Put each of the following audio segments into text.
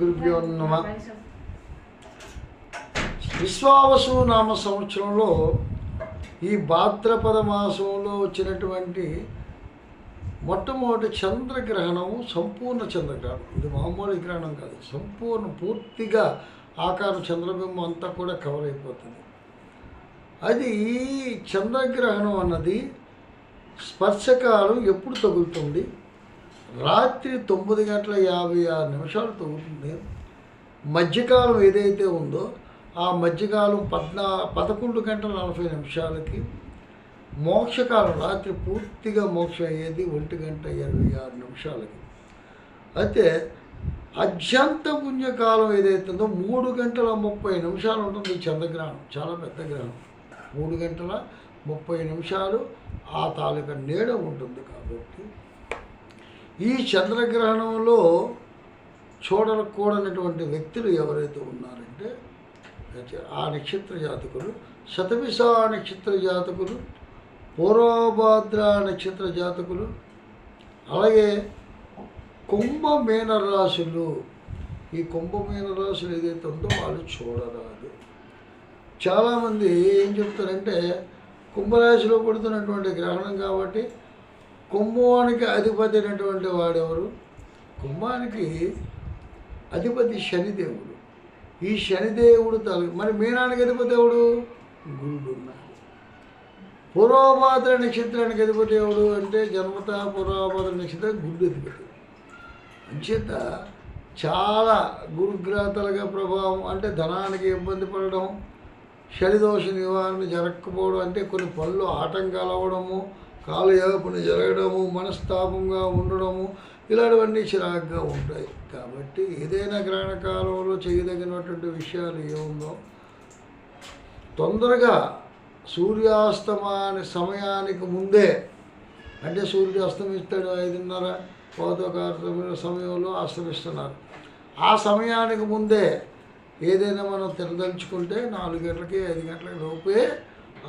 గురుభ్యో నమ. విశ్వావసు నామ సంవత్సరంలో ఈ భాద్రపద మాసంలో వచ్చినటువంటి మొట్టమొదటి చంద్రగ్రహణము సంపూర్ణ చంద్రగ్రహణం. ఇది మామూలు గ్రహణం కాదు. సంపూర్ణ పూర్తిగా ఆకారం చంద్రబింబం అంతా కూడా కవర్ అయిపోతుంది. అది ఈ చంద్రగ్రహణం అన్నది స్పర్శకాలం ఎప్పుడు తగులుతుంది? రాత్రి తొమ్మిది గంటల యాభై ఆరు నిమిషాలు తగ్గుతుంది మధ్యకాలం ఏదైతే ఉందో ఆ మధ్యకాలం పద్నా పదకొండు గంటల నలభై నిమిషాలకి మోక్షకాలం రాత్రి పూర్తిగా మోక్షం అయ్యేది ఒంటి గంట ఇరవై ఆరు నిమిషాలకి. అయితే అత్యంత పుణ్యకాలం ఏదైతే ఉందో మూడు గంటల ముప్పై నిమిషాలు ఉంటుంది ఈ చంద్రగ్రహణం. చాలా పెద్ద గ్రహణం. మూడు గంటల ముప్పై నిమిషాలు ఆ తాలూకా నీడ ఉంటుంది కాబట్టి ఈ చంద్రగ్రహణంలో చూడకూడనటువంటి వ్యక్తులు ఎవరైతే ఉన్నారంటే ఆ నక్షత్ర జాతకులు శతవిష నక్షత్ర జాతకులు పూర్వభాద్ర నక్షత్ర జాతకులు అలాగే కుంభమీన రాశులు ఈ కుంభమీన రాశులు ఏదైతే ఉందో వాళ్ళు చూడరాదు. చాలామంది ఏం చెప్తారంటే కుంభరాశిలో పడుతున్నటువంటి గ్రహణం కాబట్టి కుంభానికి అధిపతి అయినటువంటి వాడెవరు? కుంభానికి అధిపతి శనిదేవుడు. ఈ శనిదేవుడు తల మరి మీనానికి అధిపతి ఎవడు? గురుడు పూర్వభాద్ర నక్షత్రానికి అధిపతి ఎవడు అంటే జన్మత పూర్వభాద్ర నక్షత్రం గురుడు అధిపతి అంచేత చాలా గురుగ్రహతలుగా ప్రభావం అంటే ధనానికి ఇబ్బంది పడడం శనిదోష నివారణ జరగకపోవడం అంటే కొన్ని పనులు ఆటంకాలు అవ్వడము కాలయాపన జరగడము మనస్తాపంగా ఉండడము ఇలాంటివన్నీ చిరాగ్గా ఉంటాయి. కాబట్టి ఏదైనా గ్రహణ కాలంలో చేయదగినటువంటి విషయాలు ఏముందో తొందరగా సూర్యాస్తమాని సమయానికి ముందే అంటే సూర్యుడు అస్తమిస్తాడు ఐదున్నర పోతకాల సమయంలో అస్తమిస్తున్నారు. ఆ సమయానికి ముందే ఏదైనా మనం తిరదలుచుకుంటే నాలుగు గంటలకి ఐదు గంటల లోపే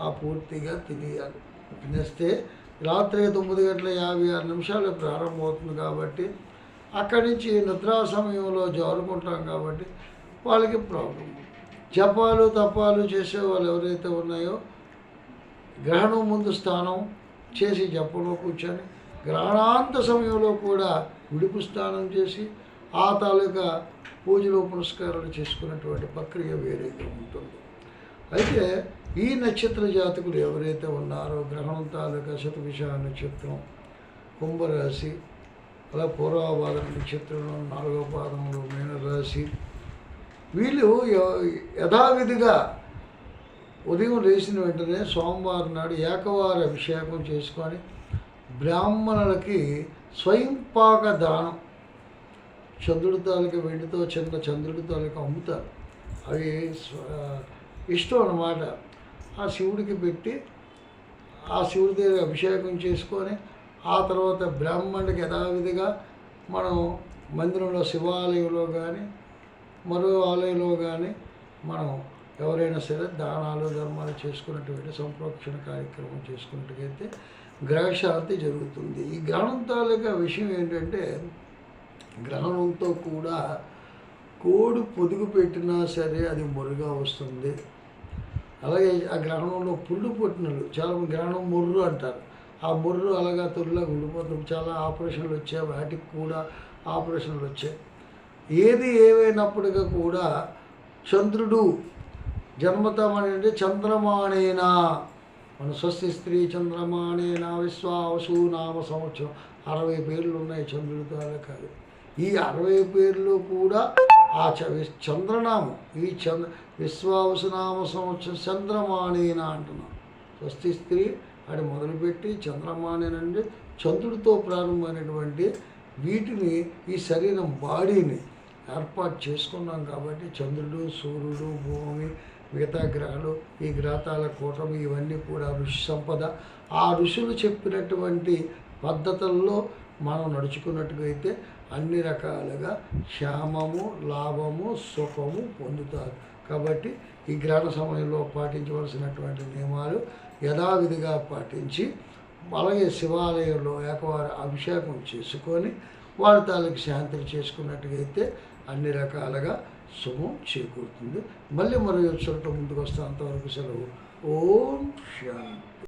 ఆ పూర్తిగా తినేయాలి. తినేస్తే రాత్రి తొమ్మిది గంటల యాభై ఆరు నిమిషాలు ప్రారంభమవుతుంది కాబట్టి అక్కడి నుంచి నిద్రా సమయంలో జారుకుంటాం కాబట్టి వాళ్ళకి ప్రాబ్లం. జపాలు తపాలు చేసే వాళ్ళు ఎవరైతే ఉన్నాయో గ్రహణం ముందు స్నానం చేసి జపంలో కూర్చొని గ్రహణాంత సమయంలో కూడా విడుపు స్నానం చేసి ఆ తాలూకా పూజలు పునస్కారాలు చేసుకున్నటువంటి ప్రక్రియ వేరేగా ఉంటుంది. అయితే ఈ నక్షత్ర జాతకుడు ఎవరైతే ఉన్నారో గ్రహణం తాలూకా శతభిష నక్షత్రం కుంభరాశి అలా పూర్వపాదం నక్షత్రంలో నాలుగో పాదంలో మీనరాశి. వీళ్ళు యథావిధిగా ఉదయం లేచిన వెంటనే సోమవారం నాడు ఏకవార అభిషేకం చేసుకొని బ్రాహ్మణులకి స్వయంపాక దానం. చంద్రుడి తాలూకా వెండితో చిన్న చంద్రుడి తాలూకా అమ్ముతారు. అవి ఇష్టం అన్నమాట. ఆ శివుడికి పెట్టి ఆ శివుడి దగ్గర అభిషేకం చేసుకొని ఆ తర్వాత బ్రాహ్మణుడికి యథావిధిగా మనం మందిరంలో శివాలయంలో కానీ మరో ఆలయంలో కానీ మనం ఎవరైనా సరే దానాలు ధర్మాలు చేసుకున్నటువంటి సంప్రోక్షణ కార్యక్రమం చేసుకున్నట్టుగైతే గ్రహశాంతి జరుగుతుంది. ఈ గ్రహణం తాలూకా విషయం ఏంటంటే గ్రహణంతో కూడా కోడి పొదుగు పెట్టినా సరే అది మురుగా వస్తుంది. అలాగే ఆ గ్రహణంలో పుళ్ళు పుట్టినలు చాలా గ్రహణం ముర్రు అంటారు. ఆ ముర్రు అలాగా తొలిలాగా ఉండిపోతుంది చాలా ఆపరేషన్లు వచ్చాయి వాటికి కూడా ఆపరేషన్లు వచ్చాయి. ఏది ఏవైనప్పటికీ కూడా చంద్రుడు జన్మతమని అంటే చంద్రమాణేనా మన స్వస్తి స్త్రీ చంద్రమాణేనా విశ్వావసు నామ సంవత్సరం. అరవై పేర్లు ఉన్నాయి చంద్రుడి కాదు. ఈ అరవై పేర్లు కూడా ఆ చ చంద్రనామం. ఈ చంద్ర విశ్వావసనామ సంవత్సరం చంద్రమాణేన అంటున్నాం. స్వస్తి స్త్రీ అది మొదలుపెట్టి చంద్రమాణేనండి చంద్రుడితో ప్రారంభమైనటువంటి వీటిని ఈ శరీరం బాడీని ఏర్పాటు చేసుకున్నాం కాబట్టి చంద్రుడు సూర్యుడు భూమి మిగతా గ్రహాలు ఈ గ్రహాల కూటమి ఇవన్నీ కూడా ఋషి సంపద. ఆ ఋషులు చెప్పినటువంటి పద్ధతుల్లో మనం నడుచుకున్నట్టుగా అయితే అన్ని రకాలుగా క్షేమము లాభము సుఖము పొందుతారు. కాబట్టి ఈ గ్రహణ సమయంలో పాటించవలసినటువంటి నియమాలు యథావిధిగా పాటించి అలాగే శివాలయంలో ఏకవార అభిషేకం చేసుకొని వారి తాలూకు శాంతిని చేసుకున్నట్టుగా అయితే అన్ని రకాలుగా శుభం చేకూరుతుంది. మళ్ళీ మరో చోట ముందుకు వస్తే. అంతవరకు సెలవు. ఓం శాంతి.